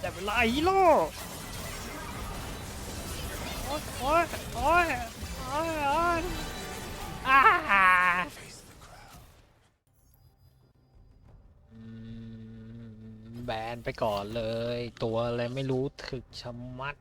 แต่เวลาฮีโร่โอ้ยโอ้ยโอ้ยโอ้ยโอ้ยอ่าอืมแบนไปก่อนเลย ตัวอะไรไม่รู้ถึกชะมัด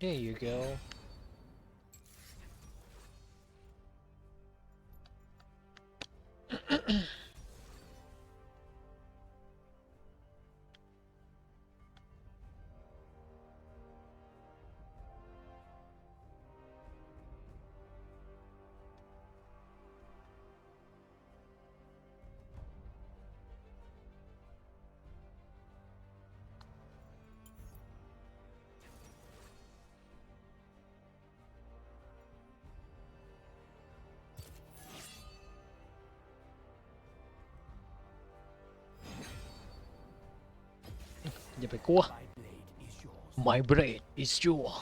There you go. อย่าไปกลัว My blade is yours My blade is yours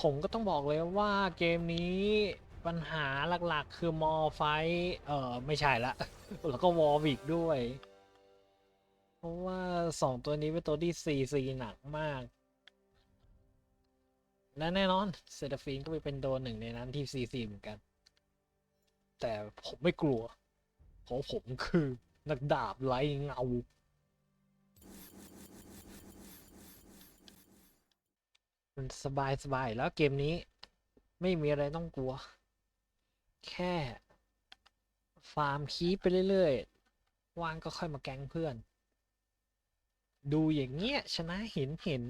ผมก็ต้องบอกเลยว่าเกมนี้ปัญหาหลักๆ คือมอไฟเออไม่ใช่ละ แล้วก็วอวิกด้วย ราะว่าสองตัวนี้เป็นตัวที่ซีซีหนักมาก และแน่นอนเซตาฟีนก็ไปเป็นโดนหนึ่งในนั้นที่ซีซีเหมือนกัน แต่ผมไม่กลัว เพราะผมคือนักดาบไร้เงามันสบายสบายแล้วเกมนี้ไม่มีอะไรต้องกลัว แค่ ฟาร์มคีปไปเรื่อยๆ ว่างก็ค่อยมาแก๊งเพื่อน ดูอย่างเงี้ย ชนะเห็นเห็น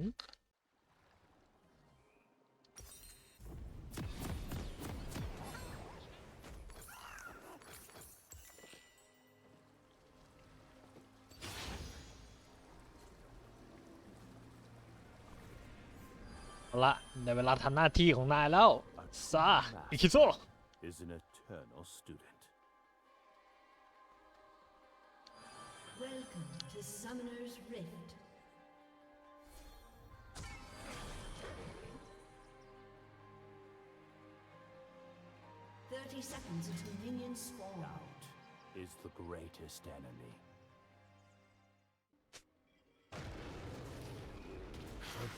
เอาละในเวลาทำหน้าที่ของนายแล้ว ซาอิคิโซ is an eternal student. Welcome to Summoner's Rift. Thirty seconds until minions spawn. Doubt is the greatest enemy.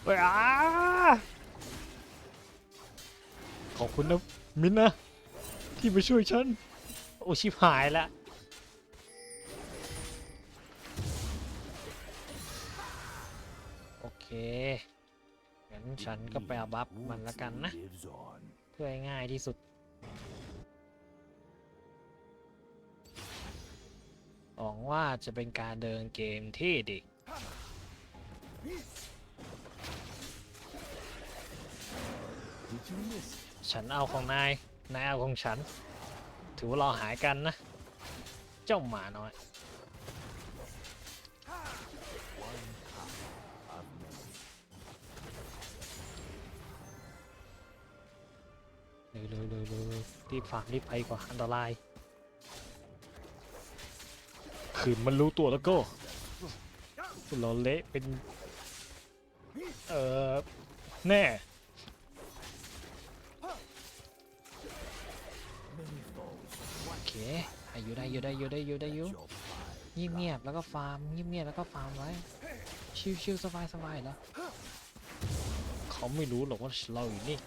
อ้าขอบคุณนะ มินนะ ที่มาช่วยฉัน โอชิบหายแล้ว เคงั้นฉันก็ไปเอาบัฟมันละกันนะ เพื่อให้ง่ายที่สุดหวังว่าจะเป็นการเดินเกมที่ดีฉันเอาของนาย นายเอาของฉัน ถือว่าเราหายกันนะ เจ้าหมาน้อย เลยเลยเลยเลยรีบฝากรีบไปกว่าอันตรายขืนมันรู้ตัวแล้วก็เราเละเป็น เอ่อแน่โอเคอายุได้อยู่ได้อยู่ได้อยู่ได้อยู่ Your pride. เงียบเงียบๆแล้วก็ฟาร์มเงียบเงียบๆแล้วก็ฟาร์มไว้ชิวชิวๆสบายสบายๆแล้วเขาไม่รู้หรอกว่าเราอยู่นี่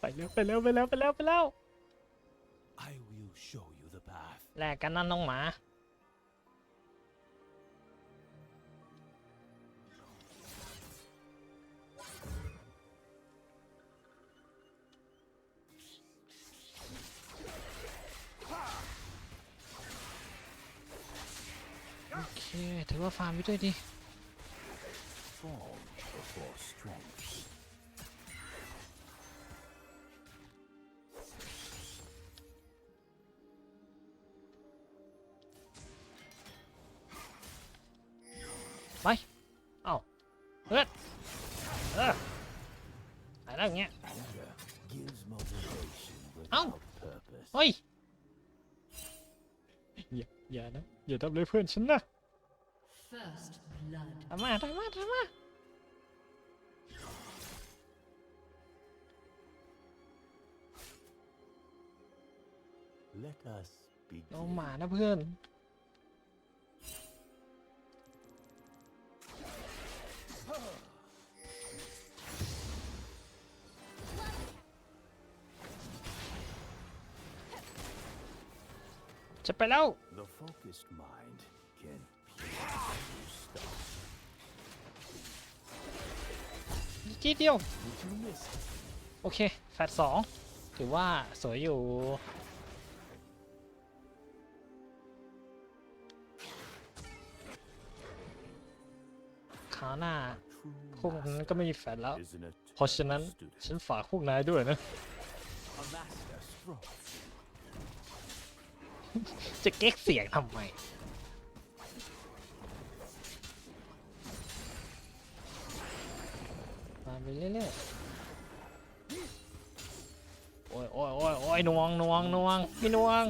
ไป แล้วไปแล้วไปแล้วไปแล้วไปแล้ว I will show you the path. แลกกันนั่นน้องหมา โอเค ถือว่าฟาร์มไปด้วยดิ Form before strength. ทำเลยเพื่อนฉันนะทำมาทำมาทำมา Let us น้อง begin. หมานะเพื่อน จะไปแล้ว The focused mind can pierce stone. อีกทีเดียว Did you miss it? โอเค แฟดสองถือว่าสวยอยู่ ขาวหน้า True พวกนั้นก็ไม่มีแฟดแล้ว is an เพราะฉะนั้น eternal student. ฉันฝากพวกนายด้วยนะ A master stroke. จะเก๊กเสียงทำไมมาไปเรื่อยๆ โอ้ยโอ้ยโอ้ยโอ้ยหนวงหนวงหนวงพี่หนวง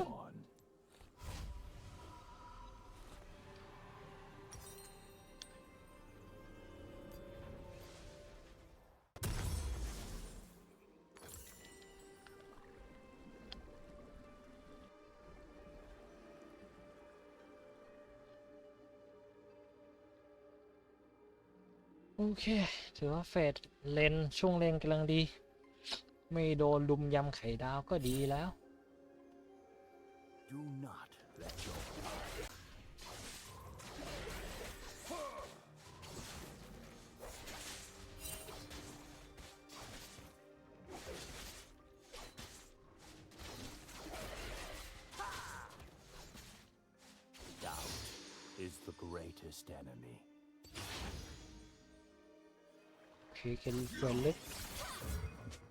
เค ถือว่าเฟดเลนช่วงเลนกำลังดี ไม่โดนลุมยำไข่ดาวก็ดีแล้ว Do not let your doubt is the greatest enemy. โอเคเคนเฟรนลึก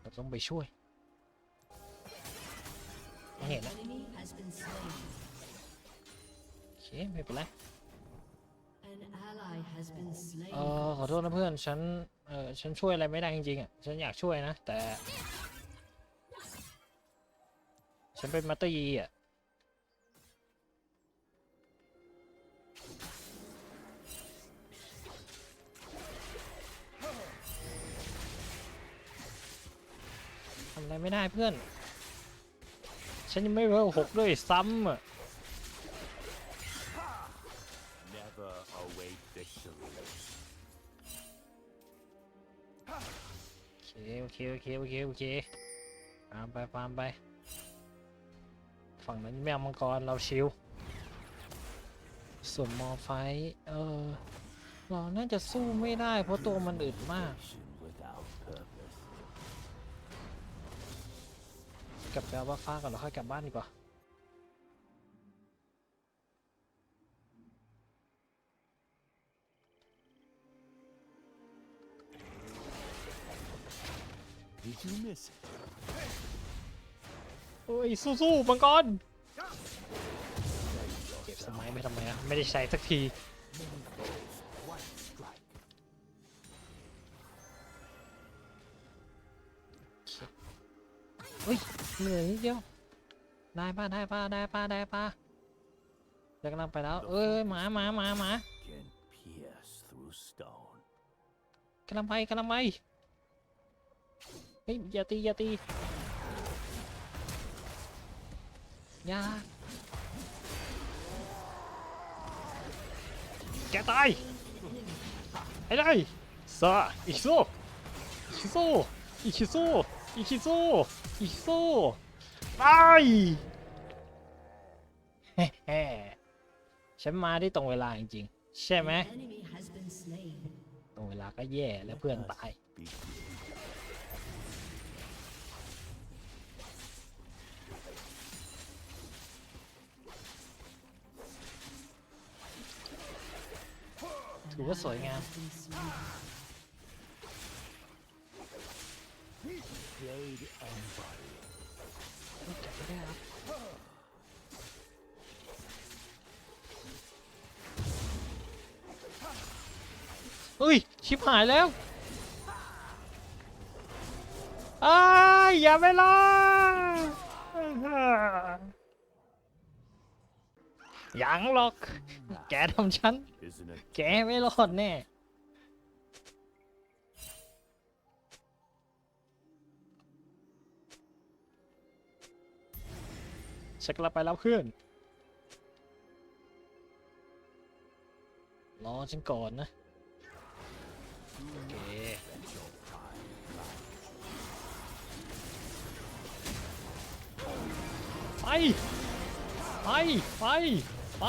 เราต้องไปช่วยไม่เห็นนะ Enemy has been slain. โอเคไม่เป็นไร An ally has been slain. เออขอโทษนะเพื่อนฉันเออฉันช่วยอะไรไม่ได้จริงๆอะฉันอยากช่วยนะแต่ ฉันเป็นมัตเตอร์ยีอะำอะไรไม่ได้เพื่อน ฉันยังไม่เวลหกด้วยซ้ำอะ Never await victory. โอเคโอเคโอเคโอเคโอเคฟาร์มไปฟาร์มไป ฝั่งนั้นไม่เอามังกรเราชิว ส่วนมอไฟท์เออ เราน่าจะสู้ไม่ได้เพราะตัวมันอึดมาก กลับไปเอาบ้าฟ้าก่อนแล้วค่อยกลับบ้านดีกว่า Did you miss it? เอ้ยสู้ๆมังกรเก็บสมัยไม่ทำไมอะไม่ได้ใช้สักที เฮ้ยเหนื่อยนิดเดียวได้ป่ะได้ป่ะได้ป่ะได้ป่ะจะกำลังไปแล้ว เอ้ยหมาหมาหมาหมากำลังไปกำลังไปเฮ้ยอย่าตีอย่าตีอย่าแกตายไอ้ได้ซาอิคิโซอิคิโซอิคิโซอิคิโซ อิคิโซตายเฮ้เฮ้ฉันมาได้ตรงเวลาจริงๆ ใช่ไหม An enemy has been slain. ตรงเวลาก็แย่แล้วเพื่อนตาย Begin. ถือว่าสวยงาม has been slain. Blade and body. จับไม่ได้ครับเฮ้ย ชิบหายแล้วอ้ายอย่าไปล่ะยังหรอก แกทำฉัน Isn't it แกไม่รอดแน่ ฉันกลับไปแล้วเพื่อนรอฉันก่อนนะ โอเค ไป ไป ไป ไป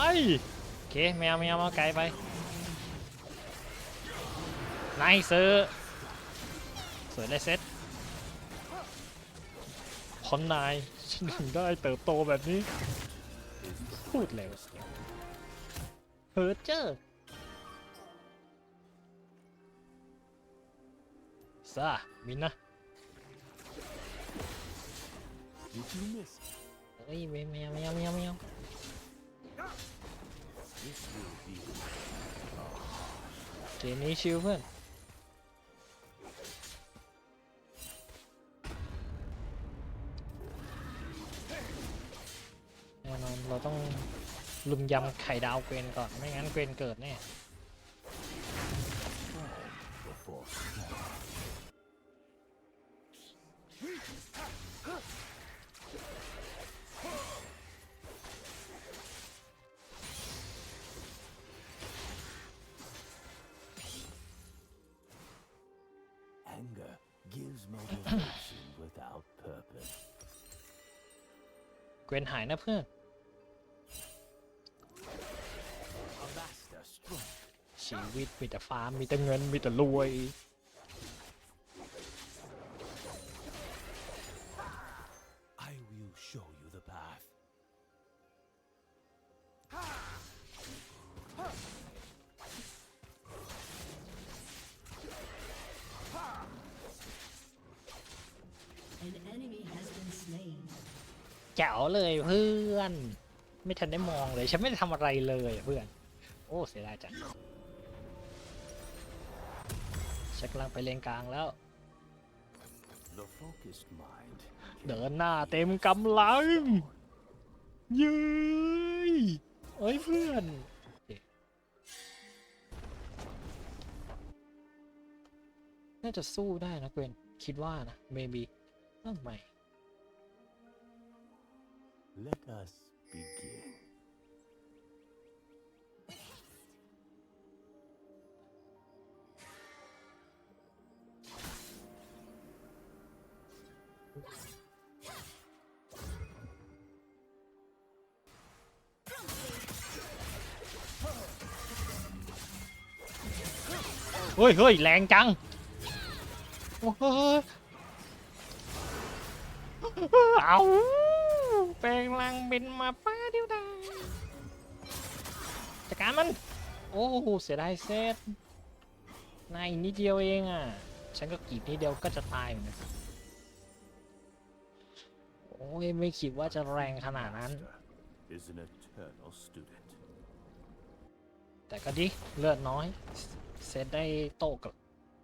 โอเคแมวแมวมาไกลไปนายเซอร์สวยได้เซ็ต คนนายฉันถึงได้เติบโตแบบนี้ พูดเร็วเฮิร์เจอร์ซามินนะ Did you miss? เฮ้ยแมวแมวแมวแมวแมว This will be เกมนี้ชิลเพื่อน ลุมยำไข่ดาวเกวนก่อน ไม่งั้นเกวนเกิดแน่ before 'Anger gives motivation without purpose. เกวนหายนะเพื่อน ชีวิตมีแต่ฟาร์มมีแต่เงินมีแต่รวย I will show you the path. An enemy has been slain. แจ๋วเลยเพื่อน ไม่ทันได้มองเลย ฉันไม่ได้ทำอะไรเลยอะเพื่อน โอ้ เสียดายจัง ฉันกำลังไปเลนกลางแล้ว The focused mind เดินหน้าเต็มกำลังเย้ยเอ้ยเพื่อนโอเคน่าจะสู้ได้นะเกวนคิดว่านะ maybe เอ้าไม่ Let us begin. เฮ้ยเฮ้ยแรงจังโอ้โหเอาแปลงลังบินมาป้าเดียวดายจัดการมัน โอ้โหเสียดายเซตนายนิดเดียวเองอะ ฉันก็กรีดนิดเดียวก็จะตายเหมือนกัน ยไม่คิดว่าจะแรงขนาดนั้น Master is an eternal student. แต่ก็ดิเลือดน้อย เซตได้โต้กับ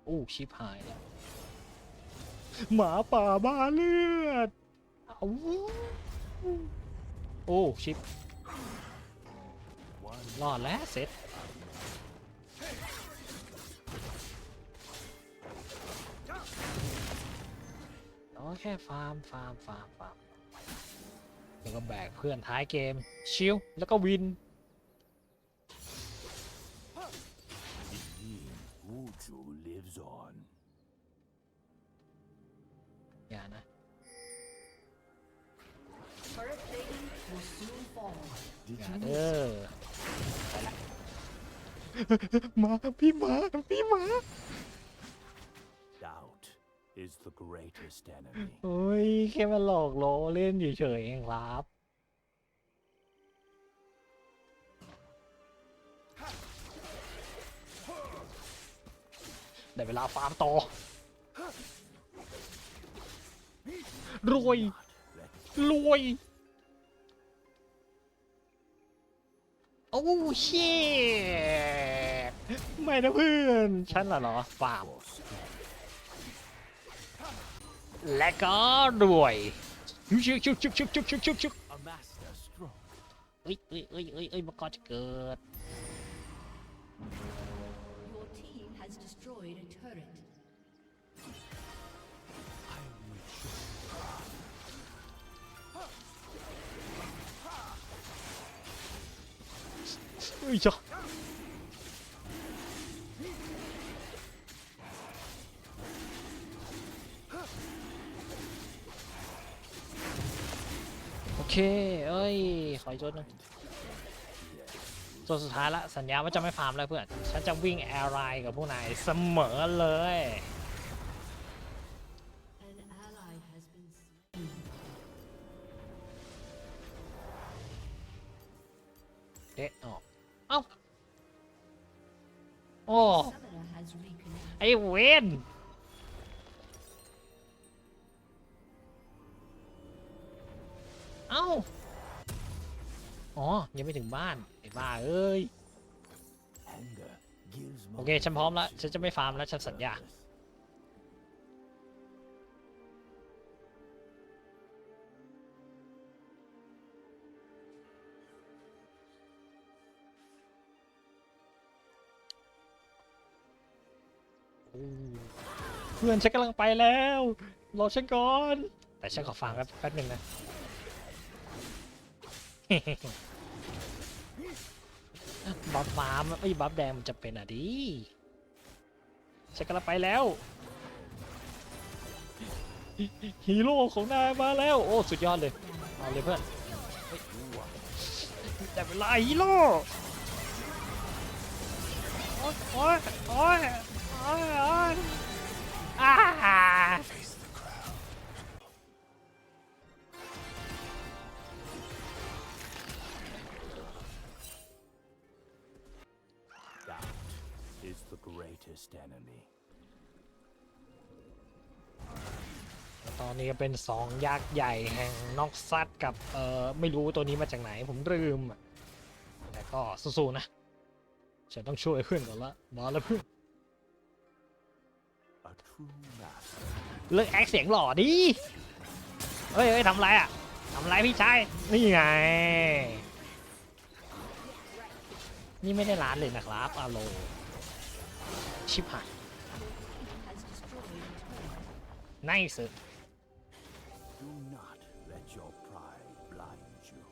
อู้ชิบหายแล้วหมาป่าบ้าเลือดเอาโอ้ชิป One รอดแล้วเซตเราก็แค่ฟาร์มฟาร์มฟาร์มฟาร์ม แล้วก็แบกเพื่อนท้ายเกม ชิลแล้วก็วินอย่านะอย่าเด้อมา พี่มา พี่มา is the greatest enemy. โอ้ยแค่มาหลอกล้อเล่นเฉยๆเองครับ ได้เวลาฟาร์มต่อรวยรวยโอ้เชิไม่นะเพื่อน ฉันล่ะเหรอฟาร์ม Lại có đuổi. Chúc chúc chúc chúc chúc chúc chúc chúc. Ui ui ui ui ui mà con cượt. Ui trời ค เอ้ย ขออีกตัวหนึงตัวสุดท้ายละ สัญญาว่าจะไม่ฟาร์มแล้วเพื่อน ฉันจะวิ่งแอร์ไลน์กับพวกนายเสมอเลยเด็ดออกเอ้า โอ้ ไอ้เวน ยังไม่ถึงบ้านไอ้บ้าเอ้ย Anger gives โอเค ฉันพร้อมแล้ว ฉันจะไม่ฟาร์มแล้ว ฉันสัญญา purpose. เพื่อนฉันกำลังไปแล้ว รอฉันก่อน แต่ฉันขอฟังแป๊บแป๊บหนึ่งนะ บัฟฟ้ามันไอ้บัฟแดงมันจะเป็นอะดิฉันกำลังไปแล้ว ฮีโร่ของนายมาแล้ว โอ้ สุดยอดเลย เอาเลยเพื่อนแต่เวลาฮีโร่โอ๊ยโอ๊ยโอ๊ยโอ๊ยอ๊ยอ่า enemy. ตอนนี้ก็เป็นสองยักษ์ใหญ่แห่งนอกซัดกับเอ่อไม่รู้ตัวนี้มาจากไหนผมลืมอะแต่ก็สู้ๆนะฉันต้องช่วยเพื่อนก่อนละมาแล้วเพื่อน A true master เลิกแอคเสียงหล่อดิเฮ้ยเฮ้ยทำไรอะทำไรพี่ชายนี่ไง นี่ไม่ได้ร้านเลยนะครับอาโล ชิบหาย Has destroyed a turret. ไนส์ Do not let your pride blind you.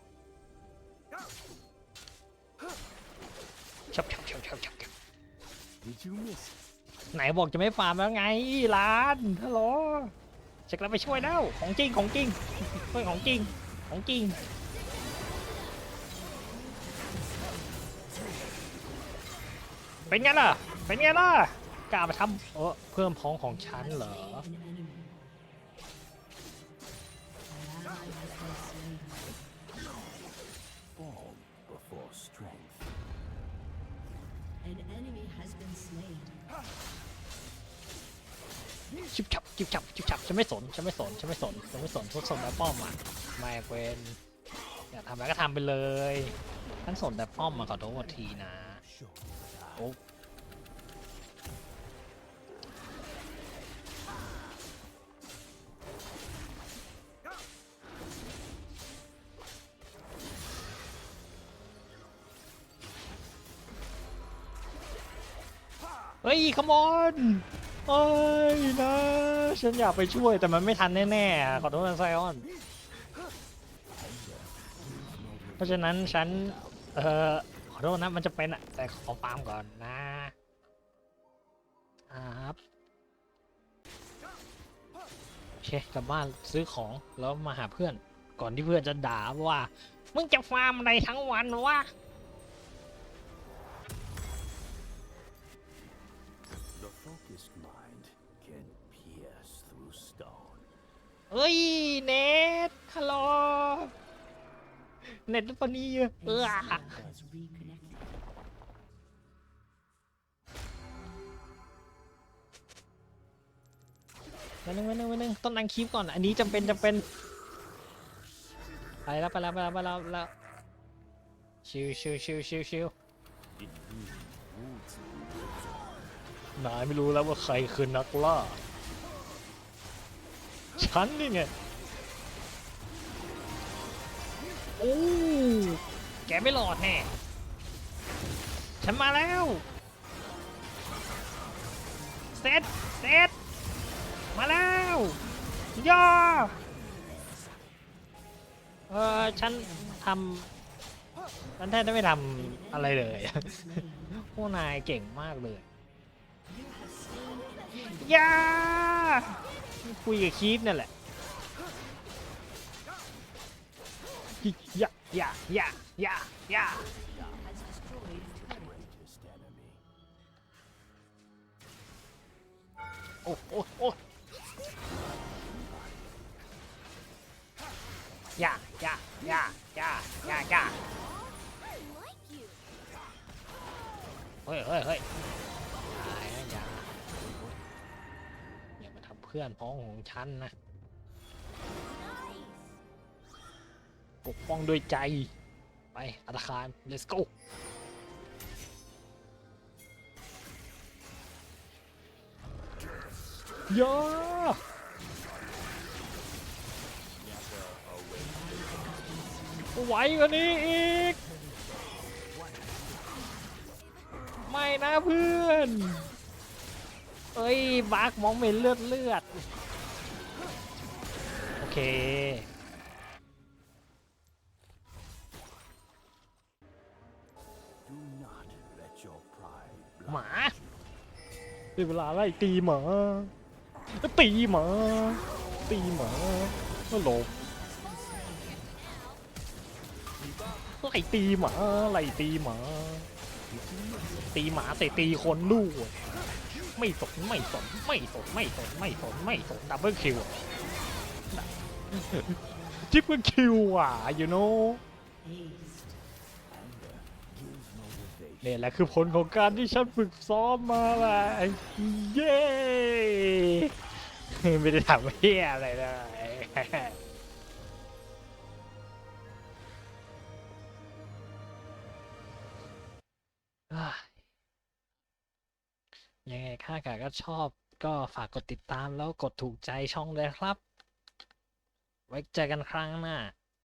ชับชับชับชับชับชับ Did you miss it? ไหนบอกจะไม่ฟาร์มแล้วไงร้านฮัลโหลจะกลับไปช่วยแล้วของจริงของจริงช่วยของจริงของจริง เป็นไงล่ะ เป็นไงล่ะ กล้ามาทำเออเพิ่มพ้องของฉันเหรอ before strength. An enemy has been slain. ชิบฉับชิบฉับชิบฉับฉันไม่สนฉันไม่สนฉันไม่สนฉันไม่สนทุกสนแต่ป้อมอะไม่เวนอยากทำอะไรก็ทำไปเลยฉันสนแต่ป้อมมาขอโทษทีนะ โอ้เฮ้ยขมอนเอ้ยนะ ฉันอยากไปช่วยแต่มันไม่ทันแน่ๆ ขอโทษนะไซออน เพราะฉะนั้นฉัน เอ่อ ขอโทษนะมันจะเป็นอะแต่ขอฟาร์มก่อนนะครับโอเคกลับบ้านซื้อของแล้วมาหาเพื่อน ก่อนที่เพื่อนจะด่าว่า มึงจะฟาร์มอะไรทั้งวันวะ The focused mind can pierce through stone. เฮ้ย เน็ตฮัลโหลเน็ตปะนี่เอ A อ มาหนึ่งมาหนึ่งมาหนึ่งต้องนั่งคลิปก่อน อันนี้จำเป็นจำเป็น ไปแล้วไปแล้วไปแล้วไปแล้วไปแล้วชิวชิวชิวชิวชิว It really wounds me. นายไม่รู้แล้วว่าใครคือนักล่า ฉันนี่ไง โอ้ แกไม่หลอดแน่ ฉันมาแล้ว เซตเซต มาแล้วย่าเออฉันทำฉันแทบจะไม่ทำอะไรเลยพวกนายเก่งมากเลยย่าคุยกับคีฟนั่นแหละย่าย่าย่าย่าย่าโอ้โอ้โอ้ ย่าย่าย่าย่าย่าย่าเฮ้ยเฮ้ยเฮ้ยอย่านะอย่าอย่ามาทำเพื่อนพ้องของฉันนะปกป้องด้วยใจ ไปอาคาร let's go ยา ไหวกว่านี้อีก ไม่นะเพื่อน เอ้ยบาร์กมองไม่เลือดเลือด โอเคหมาได้เวลาไล่ตีหมาตีหมาตีหมาก็หลบ ไล่ตีหมาไล่ตีหมา ตีหมาแต่ตีคนด้วยไม่สนไม่สนไม่สนไม่สนไม่สนไม่สนดับเบิลคิวทิปเปิลคิวอะ you know เนี่ยแหละคือผลของการที่ฉันฝึกซ้อมมาแหละเย้ ไม่ได้ทำเฮียอะไรเลย ยังไงข้ากาก็ชอบก็ฝากกดติดตามแล้วกดถูกใจช่องเลยครับ ไว้เจอกันครั้งหน้า